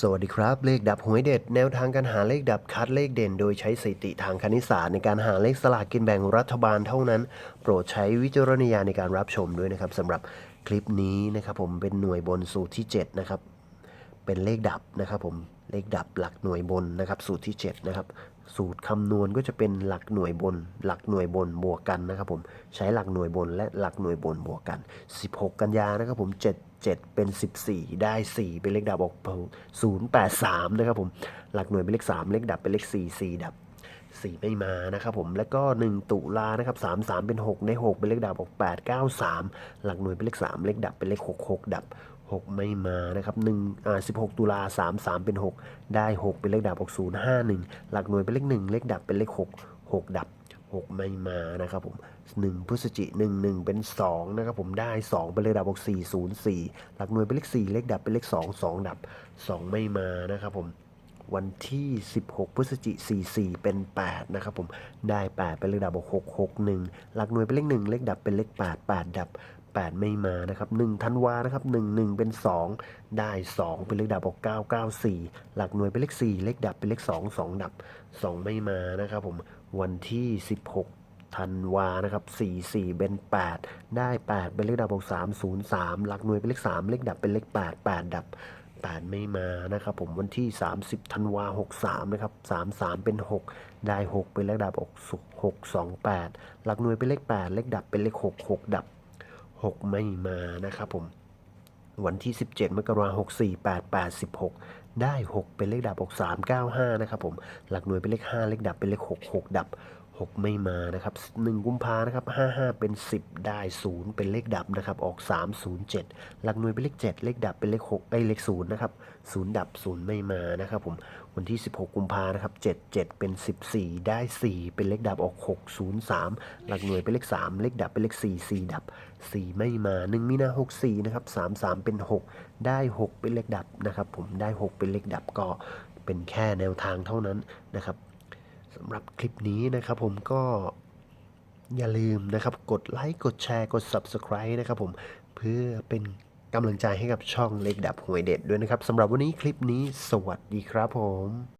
สวัสดีครับ เลขดับหวยเด็ด แนวทางการหาเลขดับคัดเลขเด่น โดยใช้สถิติทางคณิตศาสตร์ในการหาเลขสลากกินแบ่งรัฐบาลเท่านั้น โปรดใช้วิจารณญาณในการรับชมด้วยนะครับสำหรับคลิปนี้นะครับผมเป็นหน่วยบนสูตรที่ 7 นะครับ เป็นเลขดับนะครับผมเลขดับหลักหน่วยบนนะครับ สูตรที่ 7 นะครับ สูตรคำนวณก็จะเป็นหลักหน่วยบน หลักหน่วยบนบวกกันนะครับผมใช้หลักหน่วยบนและหลักหน่วยบนบวกกัน 16 กันยานะครับผม 7 7 เป็น 14 ได้ 4 เป็นเลขดับออก083 นะครับผมหลักหน่วยเป็นเลข 3 เลขดับเป็นเลข 4 4 ดับ 4ไม่มานะครับผมแล้วก็ 1 ตุลานะครับ3 3 เป็น6ได้6เป็นเลขดับออก8 9 3 หลักหน่วยเป็นเลข 3 เลขดับเป็นเลข 6 6 ดับ 6 ไม่มานะครับ1อ่า16 ตุลา3 3 เป็น 6 ได้ 6 เป็นเลขดับออก0 5 1 หลักหน่วยเป็นเลข 1 เลขดับเป็นเลข 6 6 ดับ 6 ไม่มานะครับผม 1 พฤศจิ1 1 เป็น 2 นะครับผมได้ 2 เป็นเลขดับออก4 0 4 หลักหน่วยเป็นเลข 4 เลขดับเป็นเลข 2 2 ดับ 2 ไม่มานะครับผม วันที่ 16 พฤศจิ 44 เป็น 8 นะครับผม ได้ 8 เป็นเลขดับบอก6 6 1 หลักหน่วยเป็นเลข 1 เลขดับเป็นเลข 8 8 ดับ 8 ไม่มานะครับ1ธันวานะครับ 1 1 เป็น 2 ได้ 2 เป็นเลขดับบอก9 9 4 หลักหน่วยเป็นเลข 4 เลขดับเป็นเลข 2 2 ดับ 2 ไม่มานะครับผม วันที่ 16ธันวานะครับ 4 4 เป็น 8 ได้ 8 เป็นเลขดับบอก3 0 3 หลักหน่วยเป็นเลข 3 เลขดับเป็นเลข 8 8 ดับ 8 ไม่มานะครับผมวันที่ 30ธันวา63 นะครับ 33 เป็น 6 ได้ 6 เป็นเลขดับออก6 2 8 หลักหน่วยเป็นเลข 8 เลขดับเป็นเลข 6 6 ดับ 6 ไม่มานะครับผมวันที่ 17มกราคม64 8 8 16 ได้ 6 เป็นเลขดับออก3 9 5 นะครับผม หลักหน่วยเป็นเลข 5 เลขดับเป็นเลข 6 6 ดับ 6 ไม่มานะครับ1กุมภานะครับ55 เป็น 10 ได้ 0 เป็นเลขดับนะครับ ออก 307 หลักหน่วยเป็นเลข 7 เลขดับเป็นเลข6ไอ้เลข0นะครับ0ดับ 0 ไม่มานะครับผม วันที่ 16 กุมภานะครับ 7 7 เป็น 14 ได้ 4 เป็นเลขดับออก 603 หลักหน่วยเป็นเลข 3 เลขดับเป็นเลข 4 4 ดับ 4 ไม่มา 1 มีนา 64 นะครับ 33 เป็น 6 ได้ 6 เป็นเลขดับนะครับผม ได้ 6 เป็นเลขดับก็เป็นแค่แนวทางเท่านั้นนะครับ สำหรับคลิปนี้นะครับผมก็อย่าลืมนะครับกดไลค์กดแชร์กด Subscribe นะครับผมเพื่อเป็นกำลังใจให้กับช่องเล็กดับหวยเด็ดด้วยนะครับสำหรับวันนี้คลิปนี้สวัสดีครับผม